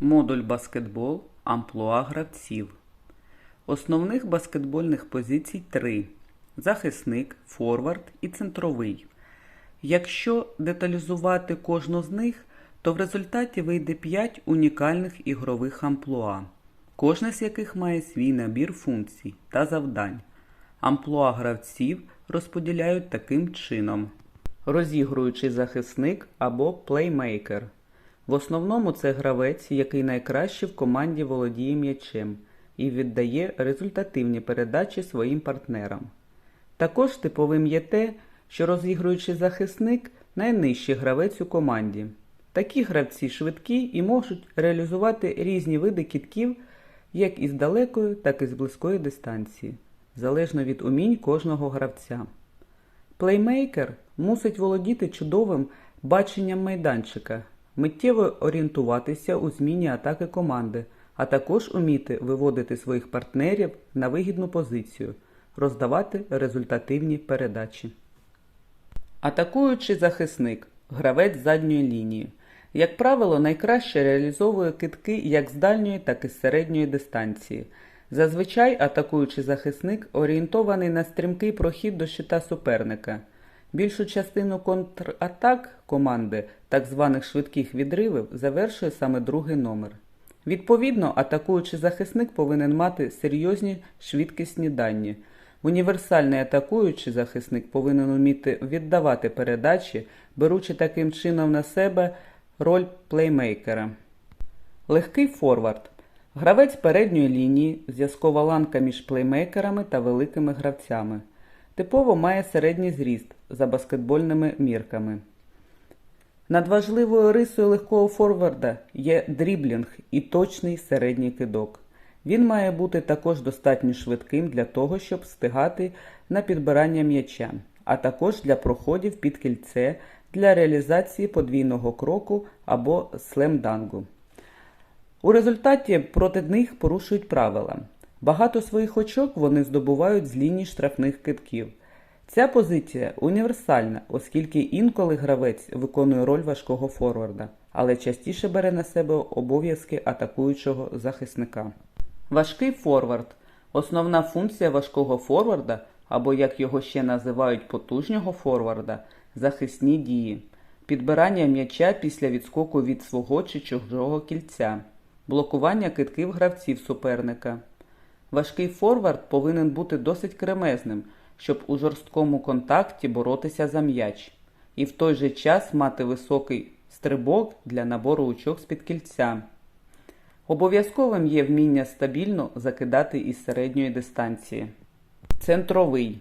Модуль баскетбол амплуа гравців. Основних баскетбольних позицій три: захисник, форвард і центровий. Якщо деталізувати кожну з них, то в результаті вийде 5 унікальних ігрових амплуа, кожне з яких має свій набір функцій та завдань. Амплуа гравців розподіляють таким чином: розігруючий захисник або плеймейкер. В основному це гравець, який найкраще в команді володіє м'ячем і віддає результативні передачі своїм партнерам. Також типовим є те, що розігруючий захисник найнижчий гравець у команді. Такі гравці швидкі і можуть реалізувати різні види кітків як із далекої, так і з близької дистанції, залежно від умінь кожного гравця. Плеймейкер мусить володіти чудовим баченням майданчика, миттєво орієнтуватися у зміні атаки команди, а також уміти виводити своїх партнерів на вигідну позицію, роздавати результативні передачі. Атакуючий захисник гравець задньої лінії. Як правило, найкраще реалізовує китки як з дальньої, так і з середньої дистанції. Зазвичай атакуючий захисник орієнтований на стрімкий прохід до щита суперника. Більшу частину контратак команди, так званих швидких відривів, завершує саме другий номер. Відповідно, атакуючий захисник повинен мати серйозні швидкісні дані. Універсальний атакуючий захисник повинен вміти віддавати передачі, беручи таким чином на себе роль плеймейкера. Легкий форвард. Гравець передньої лінії, зв'язкова ланка між плеймейкерами та великими гравцями. Типово має середній зріст за баскетбольними мірками. Надважливою рисою легкого форварда є дріблінг і точний середній кидок. Він має бути також достатньо швидким для того, щоб встигати на підбирання м'яча, а також для проходів під кільце для реалізації подвійного кроку або слемдангу. У результаті проти них порушують правила. Багато своїх очок вони здобувають з ліній штрафних китків. Ця позиція універсальна, оскільки інколи гравець виконує роль важкого форварда, але частіше бере на себе обов'язки атакуючого захисника. Важкий форвард основна функція важкого форварда, або як його ще називають потужнього форварда захисні дії, підбирання м'яча після відскоку від свого чи чужого кільця, блокування китків гравців суперника. Важкий форвард повинен бути досить кремезним, щоб у жорсткому контакті боротися за м'яч, і в той же час мати високий стрибок для набору очок з-під кільця. Обов'язковим є вміння стабільно закидати із середньої дистанції. Центровий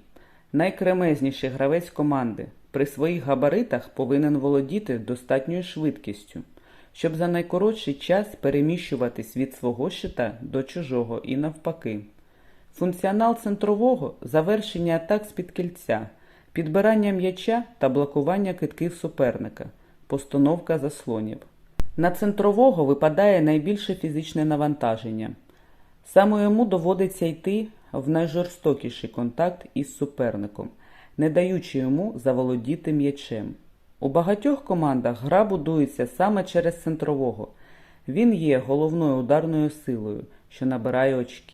найкремезніший гравець команди. При своїх габаритах повинен володіти достатньою швидкістю, щоб за найкоротший час переміщуватись від свого щита до чужого і навпаки. Функціонал центрового завершення атак з-під кільця, підбирання м'яча та блокування китків суперника, постановка заслонів. На центрового випадає найбільше фізичне навантаження. Саме йому доводиться йти в найжорстокіший контакт із суперником, не даючи йому заволодіти м'ячем. У багатьох командах гра будується саме через центрового. Він є головною ударною силою, що набирає очки.